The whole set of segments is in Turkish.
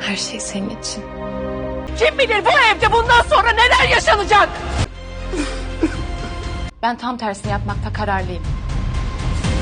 Her şey senin için. Kim bilir bu evde bundan sonra neler yaşanacak? Ben tam tersini yapmakta kararlıyım.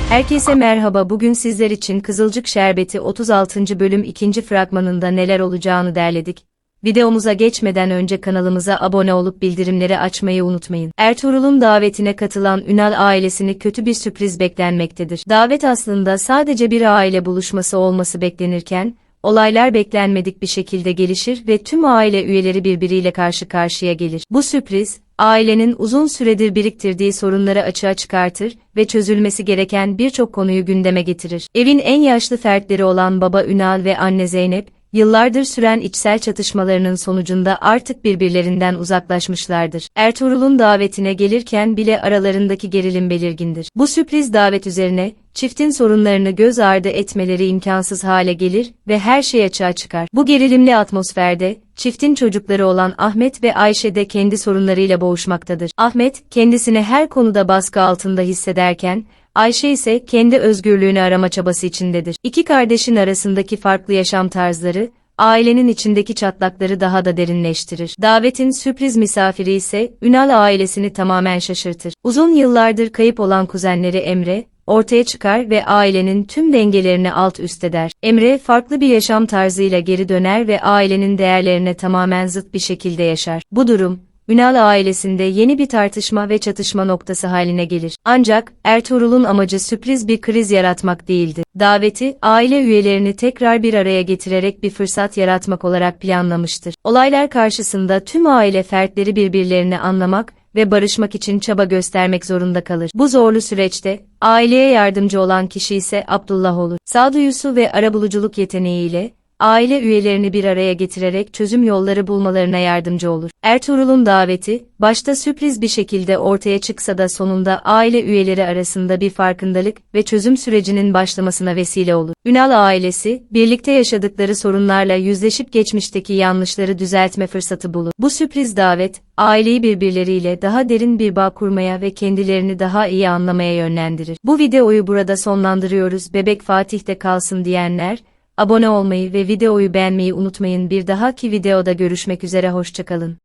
Herkese merhaba. Bugün sizler için Kızılcık Şerbeti 36. bölüm 2. fragmanında neler olacağını derledik. Videomuza geçmeden önce kanalımıza abone olup bildirimleri açmayı unutmayın. Ertuğrul'un davetine katılan Ünal ailesini kötü bir sürpriz beklenmektedir. Davet aslında sadece bir aile buluşması olması beklenirken, olaylar beklenmedik bir şekilde gelişir ve tüm aile üyeleri birbiriyle karşı karşıya gelir. Bu sürpriz, ailenin uzun süredir biriktirdiği sorunları açığa çıkartır ve çözülmesi gereken birçok konuyu gündeme getirir. Evin en yaşlı fertleri olan baba Ünal ve anne Zeynep, yıllardır süren içsel çatışmalarının sonucunda artık birbirlerinden uzaklaşmışlardır. Ertuğrul'un davetine gelirken bile aralarındaki gerilim belirgindir. Bu sürpriz davet üzerine, çiftin sorunlarını göz ardı etmeleri imkansız hale gelir ve her şey açığa çıkar. Bu gerilimli atmosferde, çiftin çocukları olan Ahmet ve Ayşe de kendi sorunlarıyla boğuşmaktadır. Ahmet, kendisini her konuda baskı altında hissederken, Ayşe ise kendi özgürlüğünü arama çabası içindedir. İki kardeşin arasındaki farklı yaşam tarzları, ailenin içindeki çatlakları daha da derinleştirir. Davetin sürpriz misafiri ise Ünal ailesini tamamen şaşırtır. Uzun yıllardır kayıp olan kuzenleri Emre, ortaya çıkar ve ailenin tüm dengelerini alt üst eder. Emre farklı bir yaşam tarzıyla geri döner ve ailenin değerlerine tamamen zıt bir şekilde yaşar. Bu durum, Ünal ailesinde yeni bir tartışma ve çatışma noktası haline gelir. Ancak Ertuğrul'un amacı sürpriz bir kriz yaratmak değildi. Daveti, aile üyelerini tekrar bir araya getirerek bir fırsat yaratmak olarak planlamıştır. Olaylar karşısında tüm aile fertleri birbirlerini anlamak ve barışmak için çaba göstermek zorunda kalır. Bu zorlu süreçte, aileye yardımcı olan kişi ise Abdullah olur. Sağduyusu ve arabuluculuk yeteneğiyle, aile üyelerini bir araya getirerek çözüm yolları bulmalarına yardımcı olur. Ertuğrul'un daveti, başta sürpriz bir şekilde ortaya çıksa da sonunda aile üyeleri arasında bir farkındalık ve çözüm sürecinin başlamasına vesile olur. Ünal ailesi, birlikte yaşadıkları sorunlarla yüzleşip geçmişteki yanlışları düzeltme fırsatı bulur. Bu sürpriz davet, aileyi birbirleriyle daha derin bir bağ kurmaya ve kendilerini daha iyi anlamaya yönlendirir. Bu videoyu burada sonlandırıyoruz. Bebek Fatih'te kalsın diyenler, Abone olmayı ve videoyu beğenmeyi unutmayın. Bir dahaki videoda görüşmek üzere hoşçakalın.